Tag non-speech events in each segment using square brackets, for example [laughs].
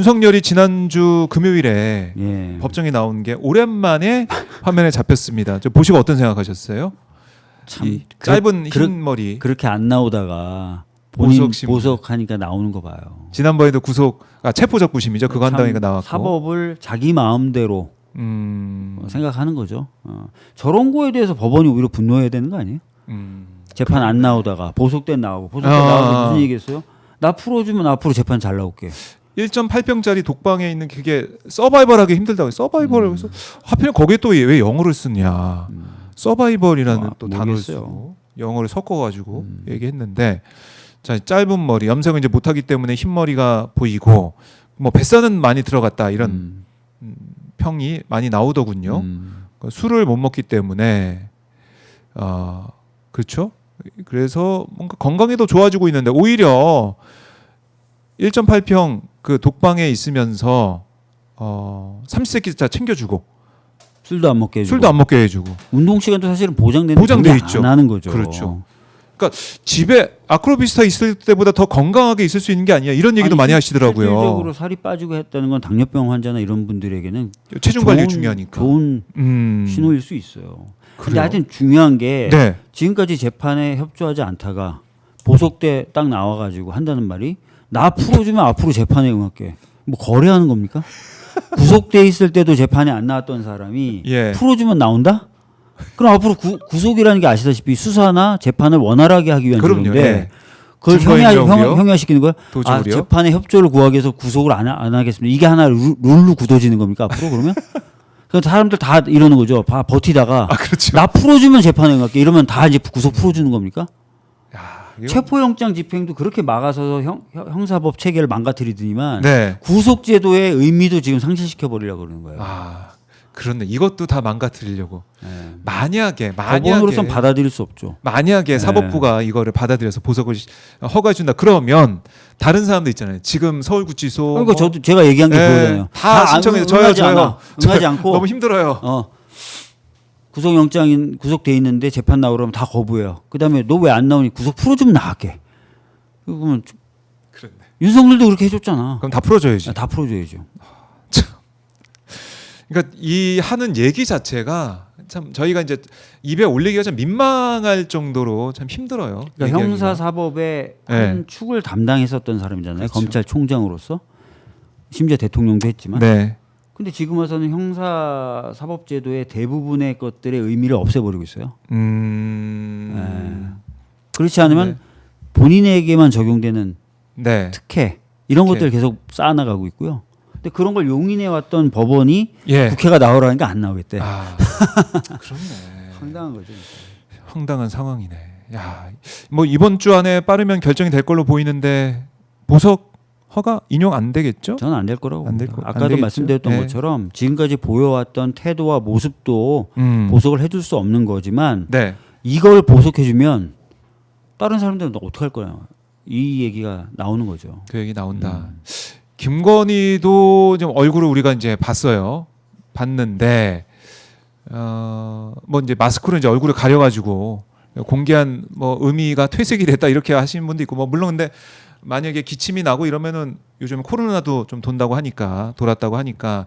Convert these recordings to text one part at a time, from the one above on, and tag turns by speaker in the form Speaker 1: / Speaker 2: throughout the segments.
Speaker 1: 윤석열이 지난주 금요일에
Speaker 2: 예.
Speaker 1: 법정에 나온 게 오랜만에 화면에 잡혔습니다. 저 보시고 어떤 생각하셨어요? 참이
Speaker 2: 그-
Speaker 1: 짧은 흰 머리.
Speaker 2: 그렇게 안 나오다가 본인
Speaker 1: 보석 신문.
Speaker 2: 보석하니까 나오는 거 봐요.
Speaker 1: 지난번에도 구속 아 체포적 부심이죠. 그거
Speaker 2: 참
Speaker 1: 한다니까 나왔고.
Speaker 2: 사법을 자기 마음대로
Speaker 1: 음.
Speaker 2: 어, 생각하는 거죠. 어. 저런 거에 대해서 법원이 오히려 분노해야 되는 거 아니에요?
Speaker 1: 음.
Speaker 2: 재판 안 나오다가 보석된 나오고 보석된
Speaker 1: 아.
Speaker 2: 나와서 무슨 얘기했어요? 나 풀어주면 앞으로 재판 잘 나올게.
Speaker 1: 1.8평짜리 독방에 있는 그게 서바이벌하기 힘들다고 서바이벌을
Speaker 2: 음.
Speaker 1: 그래서 하필 거기에 또 왜 영어를 쓰냐 서바이벌이라는
Speaker 2: 아,
Speaker 1: 또 단어를. 쓰고 영어를 섞어가지고
Speaker 2: 음.
Speaker 1: 얘기했는데 자 짧은 머리 염색을 이제 못하기 때문에 흰 머리가 보이고 뭐 뱃살은 많이 들어갔다 이런
Speaker 2: 음.
Speaker 1: 평이 많이 나오더군요
Speaker 2: 음.
Speaker 1: 그 술을 못 먹기 때문에 어 그렇죠 그래서 뭔가 건강에도 좋아지고 있는데 오히려 1.8평 그 독방에 있으면서 어 삼시세끼 다 챙겨주고
Speaker 2: 술도 안 먹게 해주고
Speaker 1: 술도 안 먹게 해주고
Speaker 2: 운동 시간도 사실은 보장되는
Speaker 1: 보장돼 있죠.
Speaker 2: 안 하는 거죠.
Speaker 1: 그렇죠. 집에 아크로비스타 있을 때보다 더 건강하게 있을 수 있는 게 아니야 이런 얘기도
Speaker 2: 아니,
Speaker 1: 많이
Speaker 2: 실-
Speaker 1: 하시더라고요
Speaker 2: 실질적으로 살이 빠지고 했다는 건 당뇨병 환자나 이런 분들에게는
Speaker 1: 체중 관리 중요하니까
Speaker 2: 좋은
Speaker 1: 음
Speaker 2: 신호일 수 있어요. 근데
Speaker 1: 그래요?
Speaker 2: 하여튼 중요한 게
Speaker 1: 네
Speaker 2: 지금까지 재판에 협조하지 않다가 보석대 딱 나와가지고 한다는 말이 나 풀어주면 앞으로 재판에 응할게. 뭐 거래하는 겁니까? 구속돼 있을 때도 재판에 안 나왔던 사람이
Speaker 1: 예.
Speaker 2: 풀어주면 나온다? 그럼 앞으로 구, 구속이라는 게 아시다시피 수사나 재판을 원활하게 하기 위한
Speaker 1: 그럼요,
Speaker 2: 제도인데
Speaker 1: 예.
Speaker 2: 그걸
Speaker 1: 인정이요?
Speaker 2: 형, 형해시키는 거야? 아? 재판에 협조를 구하기 위해서 구속을 안, 하- 안 하겠습니다. 이게 하나 룰, 룰로 굳어지는 겁니까 앞으로 그러면? [laughs] 그 사람들 다 이러는 거죠. 다 버티다가
Speaker 1: 아 그렇죠
Speaker 2: 나 풀어주면 재판에 응할게 이러면 다 이제 구속 풀어주는 겁니까? 체포영장 집행도 그렇게 막아서 형, 형- 형사법 체계를 망가뜨리더니만
Speaker 1: 네
Speaker 2: 구속제도의 의미도 지금 상실시켜 버리려고 그러는 거예요.
Speaker 1: 아 그렇네 이것도 다 망가뜨리려고
Speaker 2: 네.
Speaker 1: 만약에 만약에
Speaker 2: 받아들일 수 없죠.
Speaker 1: 만약에
Speaker 2: 네.
Speaker 1: 사법부가 이거를 받아들여서 보석을 시- 허가해 준다 그러면 다른 사람도 있잖아요 지금 서울구치소
Speaker 2: 그러니까
Speaker 1: 뭐
Speaker 2: 저도 제가 얘기한 게
Speaker 1: 네,
Speaker 2: 그거잖아요.
Speaker 1: 다
Speaker 2: 안-
Speaker 1: 신청해서 저요, [laughs] 저요.
Speaker 2: 응하지
Speaker 1: 저-
Speaker 2: 않고
Speaker 1: 너무 힘들어요
Speaker 2: 어 구속영장인 구속돼 있는데 재판 나오려면 다 거부해요. 그다음에 너 왜 안 나오니 구속 풀어주면 나갈게. 그러면
Speaker 1: 그렇네
Speaker 2: 윤석열도 그렇게 해줬잖아.
Speaker 1: 그럼 다 풀어줘야지
Speaker 2: 아, 다 풀어줘야죠.
Speaker 1: 그러니까 이 하는 얘기 자체가 참 저희가 이제 입에 올리기가 참 민망할 정도로 참 힘들어요
Speaker 2: 그러니까
Speaker 1: 얘기하기가.
Speaker 2: 형사 사법의
Speaker 1: 네.
Speaker 2: 한 축을 담당했었던 사람이잖아요.
Speaker 1: 그렇죠.
Speaker 2: 검찰총장으로서 심지어 대통령도 했지만.
Speaker 1: 네
Speaker 2: 근데 지금 와서는 형사 사법제도의 대부분의 것들의 의미를 없애버리고 있어요.
Speaker 1: 음...
Speaker 2: 그렇지 않으면
Speaker 1: 네.
Speaker 2: 본인에게만 적용되는
Speaker 1: 네.
Speaker 2: 특혜 이런
Speaker 1: 특혜.
Speaker 2: 것들을 계속 쌓아나가고 있고요. 근데 그런 걸 용인해 왔던 법원이
Speaker 1: 예.
Speaker 2: 국회가 나오라니까 안 나오겠대.
Speaker 1: 아, [laughs] 그렇네.
Speaker 2: 황당한 거죠.
Speaker 1: 황당한 상황이네. 야, 뭐 이번 주 안에 빠르면 결정이 될 걸로 보이는데 보석 허가 인용 안 되겠죠?
Speaker 2: 저는 안 될 거라고
Speaker 1: 안될
Speaker 2: 봅니다.
Speaker 1: 거- 안
Speaker 2: 아까도? 말씀드렸던
Speaker 1: 네.
Speaker 2: 것처럼 지금까지 보여왔던 태도와 모습도
Speaker 1: 음.
Speaker 2: 보석을 해줄 수 없는 거지만
Speaker 1: 네.
Speaker 2: 이걸 보석해주면 다른 사람들은 어떻게 할 거냐 이 얘기가 나오는 거죠.
Speaker 1: 그 얘기 나온다.
Speaker 2: 음.
Speaker 1: 김건희도 좀 얼굴을 우리가 이제 봤어요. 봤는데 어뭐 이제 마스크로 이제 얼굴을 가려가지고 공개한 뭐 의미가 퇴색이 됐다 이렇게 하시는 분도 있고 뭐 물론 근데 만약에 기침이 나고 이러면은 요즘 코로나도 좀 돈다고 하니까 돌았다고 하니까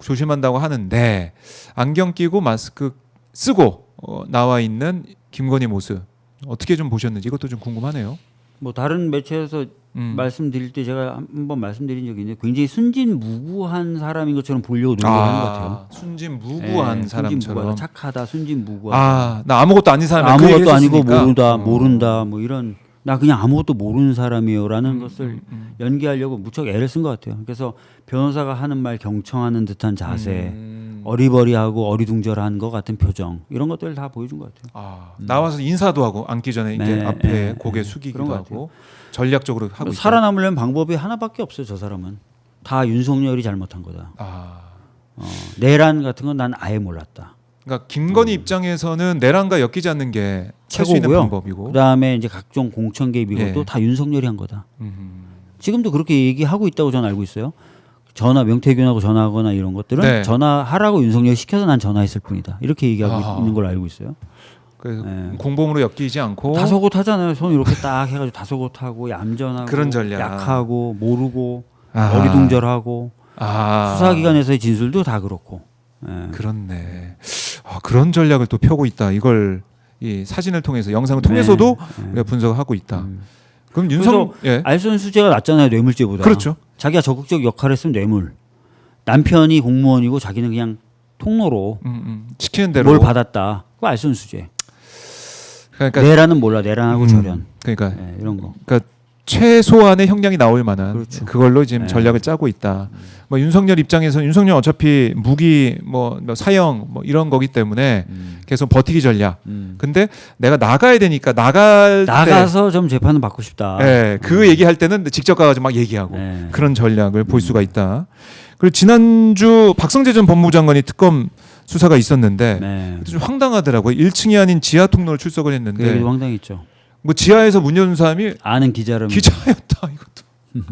Speaker 1: 조심한다고 하는데 안경 끼고 마스크 쓰고 어, 나와 있는 김건희 모습 어떻게 좀 보셨는지 이것도 좀 궁금하네요.
Speaker 2: 뭐 다른 매체에서
Speaker 1: 음.
Speaker 2: 말씀드릴 때 제가 한번 말씀드린 적이 있는데 굉장히 순진무구한 사람인 것처럼 보려고 노력을 하는 것 같아요.
Speaker 1: 순진무구한
Speaker 2: 예,
Speaker 1: 사람처럼.
Speaker 2: 순진무구하다, 착하다, 순진무구하다.
Speaker 1: 아, 나 아무것도 아닌 사람이 그
Speaker 2: 아무것도 아니고
Speaker 1: 얘기했었으니까.
Speaker 2: 모르다,
Speaker 1: 어.
Speaker 2: 모른다, 뭐 이런 나 그냥 아무것도 모르는 사람이요라는
Speaker 1: 음,
Speaker 2: 것을
Speaker 1: 음, 음.
Speaker 2: 연기하려고 무척 애를 쓴 것 같아요. 그래서 변호사가 하는 말 경청하는 듯한 자세,
Speaker 1: 음.
Speaker 2: 어리버리하고 어리둥절한 것 같은 표정 이런 것들을 다 보여준 것 같아요.
Speaker 1: 아, 나와서 인사도 하고 앉기 전에 이제
Speaker 2: 네,
Speaker 1: 앞에
Speaker 2: 네,
Speaker 1: 고개
Speaker 2: 네.
Speaker 1: 숙이기도 하고 전략적으로 하고.
Speaker 2: 살아남으려면 방법이 하나밖에 없어요. 저 사람은 다 윤석열이 잘못한 거다.
Speaker 1: 아.
Speaker 2: 어, 내란 같은 건 난 아예 몰랐다.
Speaker 1: 그러니까 김건희 입장에서는 내란과 엮이지 않는 게
Speaker 2: 최고고요.
Speaker 1: 방법이고.
Speaker 2: 그다음에 이제 각종 공천 개입 이것도
Speaker 1: 예.
Speaker 2: 다 윤석열이 한 거다.
Speaker 1: 음.
Speaker 2: 지금도 그렇게 얘기하고 있다고 저는 알고 있어요. 전화 명태균하고 전화하거나 이런 것들은
Speaker 1: 네.
Speaker 2: 전화하라고 윤석열이 시켜서 난 전화했을 뿐이다. 이렇게 얘기하고
Speaker 1: 아하.
Speaker 2: 있는 걸로 알고 있어요.
Speaker 1: 그래서
Speaker 2: 네.
Speaker 1: 공범으로 엮이지 않고
Speaker 2: 다소곳 하잖아요. 손 이렇게 딱 해가지고 다소곳 하고 얌전하고
Speaker 1: 그런 전략.
Speaker 2: 약하고 모르고
Speaker 1: 아.
Speaker 2: 어리둥절하고
Speaker 1: 아.
Speaker 2: 수사기관에서의 진술도 다 그렇고. 예.
Speaker 1: 그렇네. 아, 그런 전략을 또 펴고 있다. 이걸 이 사진을 통해서 영상을 통해서도
Speaker 2: 네.
Speaker 1: 우리가 분석하고 있다.
Speaker 2: 음.
Speaker 1: 그럼 윤석 예.
Speaker 2: 알선 수재가 낫잖아요 뇌물죄보다.
Speaker 1: 그렇죠.
Speaker 2: 자기가 적극적 역할을 했으면 뇌물. 남편이 공무원이고 자기는 그냥 통로로
Speaker 1: 음, 음. 시키는 대로
Speaker 2: 뭘 받았다. 그거 알선 수재.
Speaker 1: 그러니까
Speaker 2: 내란은 몰라 내란하고
Speaker 1: 음,
Speaker 2: 절연.
Speaker 1: 그러니까
Speaker 2: 예, 이런 거.
Speaker 1: 그러니까 최소한의 형량이 나올 만한
Speaker 2: 그렇죠.
Speaker 1: 그걸로 지금
Speaker 2: 네.
Speaker 1: 전략을 짜고 있다. 뭐 윤석열 입장에서 윤석열 어차피 무기 뭐, 뭐 사형 뭐 이런 거기 때문에
Speaker 2: 음.
Speaker 1: 계속 버티기 전략.
Speaker 2: 음.
Speaker 1: 근데 내가 나가야 되니까 나갈
Speaker 2: 나가서 좀 재판을 받고 싶다.
Speaker 1: 때, 예, 그 얘기할 때는 직접 가가지고 막 얘기하고
Speaker 2: 네.
Speaker 1: 그런 전략을 볼 수가 있다. 그리고 지난주 박성재 전 법무장관이 특검 수사가 있었는데
Speaker 2: 네.
Speaker 1: 좀 황당하더라고요. 1층이 아닌 지하 통로를 출석을 했는데
Speaker 2: 황당했죠.
Speaker 1: 뭐 지하에서 문 여는 사람이
Speaker 2: 아는 기자를
Speaker 1: 기자였다 이것도.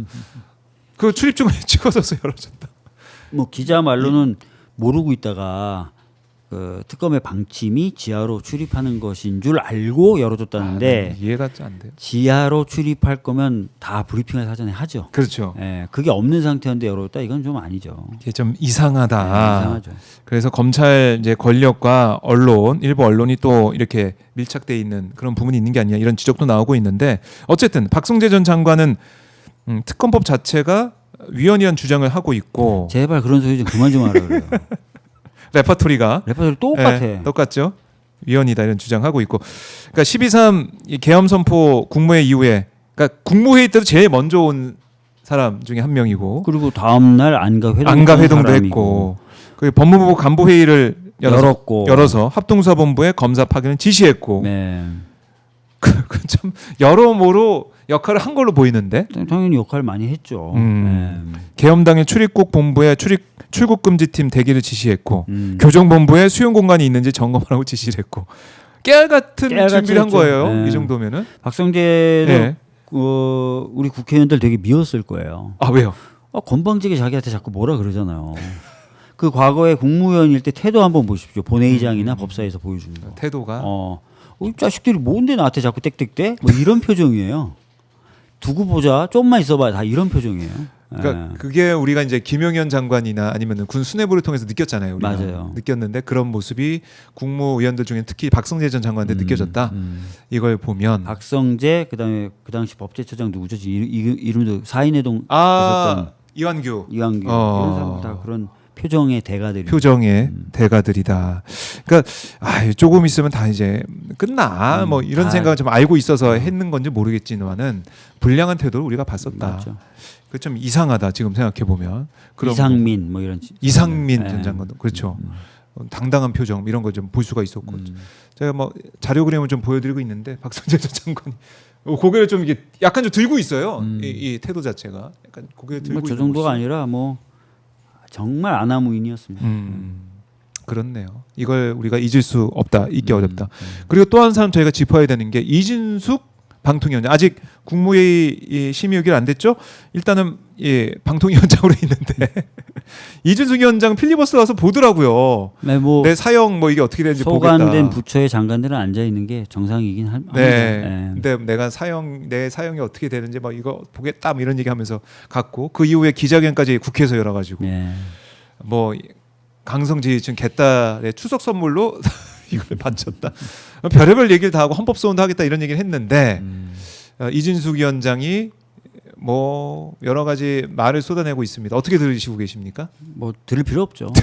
Speaker 1: 그 출입증을 [laughs] 찍어서 열어줬다.
Speaker 2: 뭐 기자 말로는 모르고 있다가 그 특검의 방침이 지하로 출입하는 것인 줄 알고 열어줬다는데
Speaker 1: 아, 이해가 안 돼요.
Speaker 2: 지하로 출입할 거면 다 브리핑을 사전에 하죠.
Speaker 1: 그렇죠.
Speaker 2: 예, 그게 없는 상태인데 열어줬다 이건 좀 아니죠.
Speaker 1: 이게 좀 이상하다.
Speaker 2: 네, 이상하죠.
Speaker 1: 그래서 검찰 이제 권력과 언론, 일부 언론이 또 이렇게 밀착돼 있는 그런 부분이 있는 게 아니냐 이런 지적도 나오고 있는데 어쨌든 박성재 전 장관은 음, 특검법 자체가 위헌이란 주장을 하고 있고
Speaker 2: 제발 그런 소리 좀 그만 좀 하라 그래요. [laughs]
Speaker 1: 레파토리가
Speaker 2: 레퍼토리 똑같아.
Speaker 1: 예, 똑같죠. 위헌이다 이런 주장하고 있고. 그러니까 12.3 계엄 선포 국무회의 이후에 그러니까 국무회의 때도 제일 먼저 온 사람 중에 한 명이고
Speaker 2: 그리고 다음 날 안가 회동
Speaker 1: 안가 회동도 했고 그 법무부 간부 회의를 열어서,
Speaker 2: 열었고
Speaker 1: 열어서 합동수사본부에 검사 파견을 지시했고
Speaker 2: 네. [laughs]
Speaker 1: 그참 여러모로 역할을 한 걸로 보이는데
Speaker 2: 당연히 역할 많이 했죠.
Speaker 1: 음.
Speaker 2: 네.
Speaker 1: 계엄당일 출입국 본부에 출입 출국 금지팀 대기를 지시했고
Speaker 2: 음.
Speaker 1: 교정본부에 수용 공간이 있는지 점검하라고 [laughs] 지시를 했고 깨알 같은 준비를 한. 거예요.
Speaker 2: 네.
Speaker 1: 이 정도면은.
Speaker 2: 박성재도
Speaker 1: 네.
Speaker 2: 어, 우리 국회의원들 되게 미웠을 거예요.
Speaker 1: 아 왜요?
Speaker 2: 아, 건방지게 자기한테 자꾸 뭐라 그러잖아요. 그 과거에 국무위원일 때 태도 한번 보십시오. 본회의장이나 법사에서 보여주는 거.
Speaker 1: 태도가
Speaker 2: 어, 어, 이 자식들이 뭔데 나한테 자꾸 땡땡대? 뭐 이런 표정이에요. 두고 보자. 좀만 있어봐. 다 이런 표정이에요.
Speaker 1: 그러니까
Speaker 2: 예.
Speaker 1: 그게 우리가 이제 김영현 장관이나 아니면 군 수뇌부를 통해서 느꼈잖아요. 우리가.
Speaker 2: 맞아요.
Speaker 1: 느꼈는데 그런 모습이 국무위원들 중에 특히 박성재 전 장관한테 느껴졌다.
Speaker 2: 음.
Speaker 1: 이걸 보면
Speaker 2: 박성재 그다음에 그 당시 법제처장 누구죠? 이, 이, 이름도 사인회동
Speaker 1: 아
Speaker 2: 있었던
Speaker 1: 이완규
Speaker 2: 이완규
Speaker 1: 어.
Speaker 2: 이런 사람들 다 그런 표정의 대가들이
Speaker 1: 표정의
Speaker 2: 음.
Speaker 1: 대가들이다. 그러니까 아 조금 있으면 다 이제 끝나
Speaker 2: 음,
Speaker 1: 뭐 이런
Speaker 2: 다-
Speaker 1: 생각을 좀 알고 있어서 했는 건지 모르겠지만은 불량한 태도를 우리가 봤었다.
Speaker 2: 맞죠.
Speaker 1: 그 좀 이상하다 지금 생각해 보면.
Speaker 2: 이상민 뭐 이런 지-
Speaker 1: 이상민
Speaker 2: 네.
Speaker 1: 전 장관도 그렇죠.
Speaker 2: 음,
Speaker 1: 어, 당당한 표정 이런 걸좀볼 수가 있었고
Speaker 2: 음.
Speaker 1: 제가 뭐 자료 그림을 좀 보여드리고 있는데 박성재 전 장관이 어, 고개를 좀 이게 약간 좀 들고 있어요.
Speaker 2: 음.
Speaker 1: 이, 이 태도 자체가 약간 고개를 들고
Speaker 2: 뭐저 정도가
Speaker 1: 모습.
Speaker 2: 아니라 뭐 정말 아나무인이었습니다.
Speaker 1: 음, 그렇네요. 이걸 우리가 잊을 수 없다, 잊기
Speaker 2: 음,
Speaker 1: 어렵다. 그리고 또 한 사람 저희가 짚어야 되는 게 이진숙 방통위원장 아직 국무회의 이 심의 의결 안 됐죠? 일단은 예 방통위원장으로 [laughs] 있는데 이진숙 위원장 필리버스터 와서 보더라고요.
Speaker 2: 네, 뭐
Speaker 1: 내 사형 뭐 이게 어떻게 되는지
Speaker 2: 소관된
Speaker 1: 보겠다.
Speaker 2: 부처의 장관들은 앉아 있는 게 정상이긴 할-.
Speaker 1: 네.
Speaker 2: 네.
Speaker 1: 근데 내가 사형 내 사형이 어떻게 되는지 막 이거 보겠다 뭐 이런 얘기하면서 갔고 그 이후에 기자회견까지 국회에서 열어가지고
Speaker 2: 네.
Speaker 1: 뭐 강성지층 개딸의 추석 선물로 이걸 바쳤다. 별의별 얘기를 다 하고 헌법 소원도 하겠다 이런 얘기를 했는데
Speaker 2: 음.
Speaker 1: 어, 이진숙 위원장이 뭐 여러 가지 말을 쏟아내고 있습니다. 어떻게 들으시고 계십니까?
Speaker 2: 뭐 들을 필요 없죠. [laughs]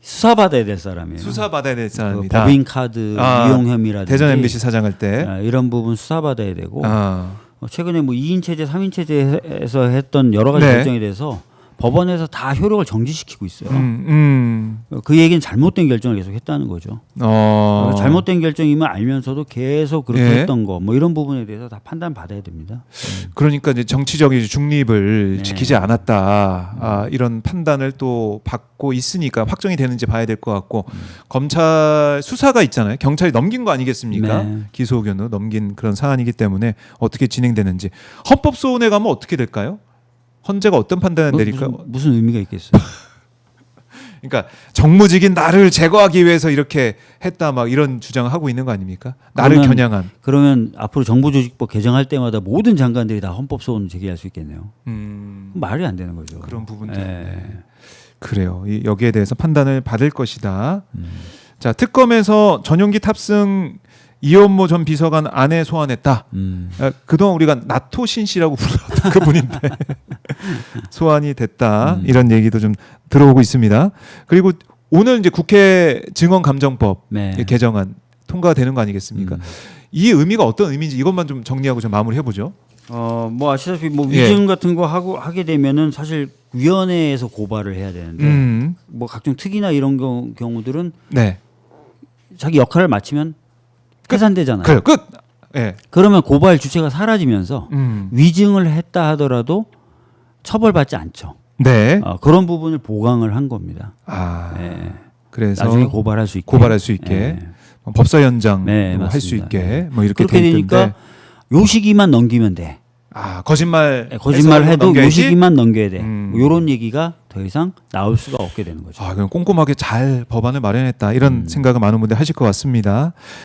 Speaker 2: 수사 받아야 될 사람이에요.
Speaker 1: 수사 받아야
Speaker 2: 될그
Speaker 1: 사람이다.
Speaker 2: 법인 카드
Speaker 1: 아,
Speaker 2: 이용 혐의라든지
Speaker 1: 대전 MBC 사장할 때.
Speaker 2: 아, 이런 부분 수사 받아야 되고
Speaker 1: 아,
Speaker 2: 어, 최근에 뭐 2인 체제, 3인 체제에서 했던 여러 가지
Speaker 1: 네.
Speaker 2: 결정에 대해서 법원에서 다 효력을 정지시키고 있어요.
Speaker 1: 음, 음,
Speaker 2: 어, 그 얘기는 잘못된 결정을 계속 했다는 거죠.
Speaker 1: 어,
Speaker 2: 잘못된 결정이면 알면서도 계속 그렇게
Speaker 1: 예.
Speaker 2: 했던 거, 뭐 이런 부분에 대해서 다 판단 받아야 됩니다.
Speaker 1: 그러니까 이제 정치적인 중립을
Speaker 2: 네.
Speaker 1: 지키지 않았다 아, 이런 판단을 또 받고 있으니까 확정이 되는지 봐야 될 것 같고
Speaker 2: 음.
Speaker 1: 검찰 수사가 있잖아요 경찰이 넘긴 거 아니겠습니까
Speaker 2: 네.
Speaker 1: 기소 의견으로 넘긴 그런 사안이기 때문에 어떻게 진행되는지 헌법 소원에 가면 어떻게 될까요 헌재가 어떤 판단을
Speaker 2: 뭐
Speaker 1: 내릴까
Speaker 2: 무슨, 무슨 의미가 있겠어요? [laughs]
Speaker 1: 그러니까 정무직인 나를 제거하기 위해서 이렇게 했다 막 이런 주장을 하고 있는 거 아닙니까? 나를
Speaker 2: 그러면-
Speaker 1: 겨냥한.
Speaker 2: 그러면 앞으로 정부조직법 개정할 때마다 모든 장관들이 다 헌법 소원 제기할 수 있겠네요.
Speaker 1: 음,
Speaker 2: 말이 안 되는 거죠.
Speaker 1: 그런 부분도
Speaker 2: 예.
Speaker 1: 있네. 그래요. 이- 여기에 대해서 판단을 받을 것이다.
Speaker 2: 음.
Speaker 1: 자 특검에서 전용기 탑승 이현모 전 비서관 아내 소환했다.
Speaker 2: 음.
Speaker 1: 아, 그동안 우리가 나토 신 씨라고 불렀던 [laughs] 그분인데 [laughs] 소환이 됐다
Speaker 2: 음.
Speaker 1: 이런 얘기도 좀 들어오고 있습니다. 그리고 오늘 이제 국회 증언 감정법
Speaker 2: 네.
Speaker 1: 개정안 통과가 되는 거 아니겠습니까?
Speaker 2: 음.
Speaker 1: 이 의미가 어떤 의미인지 이것만 좀 정리하고 좀 마무리해 보죠.
Speaker 2: 어, 뭐 아시다시피 뭐
Speaker 1: 예.
Speaker 2: 위증 같은 거 하고 하게 되면은 사실 위원회에서 고발을 해야 되는데
Speaker 1: 음,
Speaker 2: 뭐 각종 특이나 이런 경우, 경우들은
Speaker 1: 네,
Speaker 2: 자기 역할을 마치면 해산되잖아요.
Speaker 1: 그래요. 끝. 예,
Speaker 2: 그러면 고발 주체가 사라지면서
Speaker 1: 음,
Speaker 2: 위증을 했다 하더라도 처벌받지 않죠.
Speaker 1: 네,
Speaker 2: 어, 그런 부분을 보강을 한 겁니다.
Speaker 1: 아,
Speaker 2: 예.
Speaker 1: 그래서
Speaker 2: 나중에 고발할 수 있게.
Speaker 1: 고발할 수 있게
Speaker 2: 예.
Speaker 1: 뭐 법사 연장
Speaker 2: 네,
Speaker 1: 할수
Speaker 2: 맞습니다.
Speaker 1: 있게 뭐 이렇게
Speaker 2: 그렇게
Speaker 1: 돼
Speaker 2: 되니까. 요 시기만 넘기면 돼.
Speaker 1: 아 거짓말
Speaker 2: 예, 거짓말 해도 요
Speaker 1: 넘겨야지?
Speaker 2: 시기만 넘겨야 돼.
Speaker 1: 음.
Speaker 2: 뭐 요런 얘기가 더 이상 나올 수가 없게 되는 거죠.
Speaker 1: 아, 그럼 꼼꼼하게 잘 법안을 마련했다 이런 생각을 많은 분들 하실 것 같습니다.